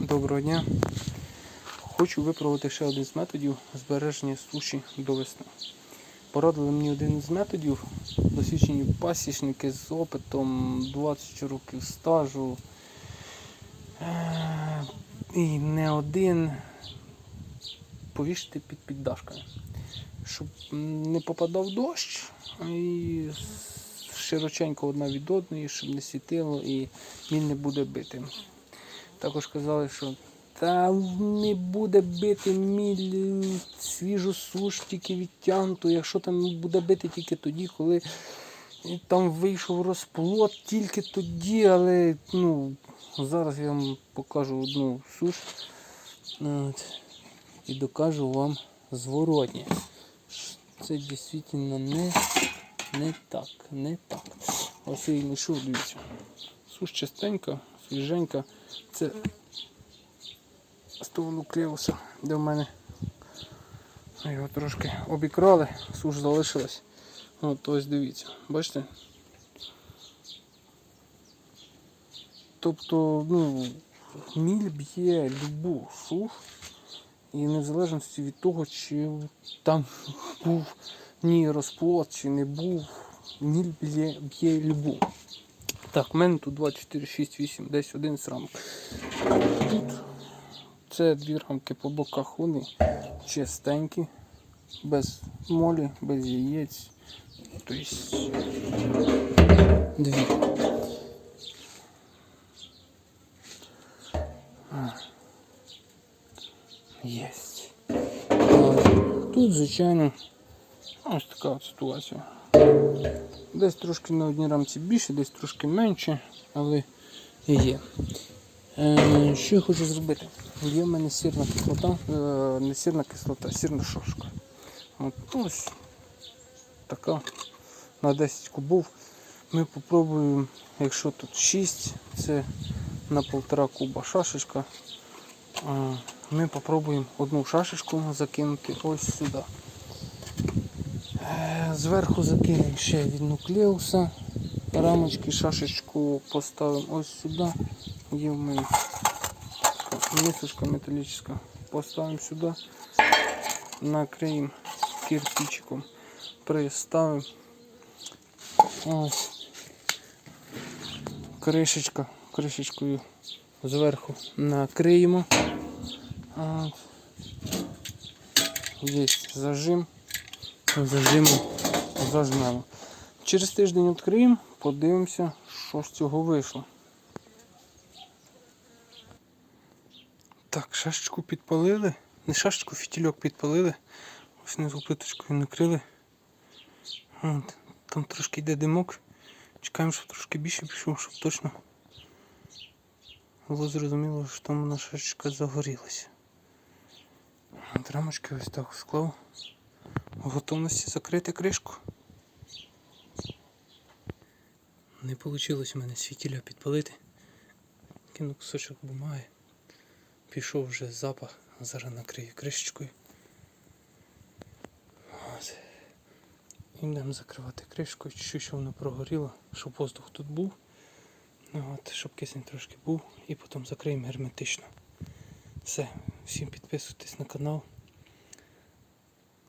Доброго дня. Хочу випробувати ще один з методів збереження суші до весни. Порадили мені один з методів, досвідчені пасічники з опитом 20 років стажу. Е, І не один повішати під піддашками, щоб не попадав дощ і широченько одна від одної, щоб не світило і він не буде бити. Також казали, що та не буде бити міль свіжу суш, тільки відтягнуту, якщо там буде бити тільки тоді, коли там вийшов розплод, тільки тоді, але ну, зараз я вам покажу одну суш от, і докажу вам зворотнє. Це дійсно не, не так, не так. Ось я її знайшов, дивіться. Суш чистенька, свіженька. Це з того нуклеуса, де в мене його трошки обікрали, суш залишилась. От ось дивіться, бачите? Тобто, ну, міль б'є любу суш, і не в залежності від того, чи там був ні розплод, чи не був, міль б'є любу. Так, в мене тут 2, 4, 6, 8, десь 11 рамок. Тут це дві рамки по боках, вони чистенькі, без молі, без яєць. Тобто дві. Єсть. Тут, звичайно, ось така ситуація. Десь трошки на одній рамці більше, десь трошки менше, але є. Е, що я хочу зробити? Є в мене сірна кислота, е, не сірна кислота, а сірна шашка. От, ось така на 10 кубов. Ми попробуємо, якщо тут 6, це на 1,5 куба шашечка. Ми попробуємо одну шашечку закинути ось сюди. Е, Зверху закинемо ще від нуклеуса. Рамочки, шашечку поставимо ось сюди. Є в мене мисочка металлическая. Поставимо сюди. Накриємо кирпичиком. Приставимо. Ось. Кришечка. Кришечкою зверху накриємо. Є зажим. Зажимом зажмемо. Через тиждень відкриємо, подивимося, що з цього вийшло. Так, шашечку підпалили. Не шашечку, фітільок підпалили. Ось внизу плиточкою накрили. От, там трошки йде димок. Чекаємо, щоб трошки більше пішов, щоб точно було зрозуміло, що там наша шашечка загорілася. Рамочки ось так склав. В готовності закрити кришку. Не вийшло в мене світіля підпалити. Кинув кусочок бумаги. Пішов вже запах, зараз накрию кришечкою. От. І будемо закривати кришкою, чуть-чуть щоб воно прогоріло, щоб воздух тут був. Ну, От, щоб кисень трошки був і потім закриємо герметично. Все, всім підписуйтесь на канал.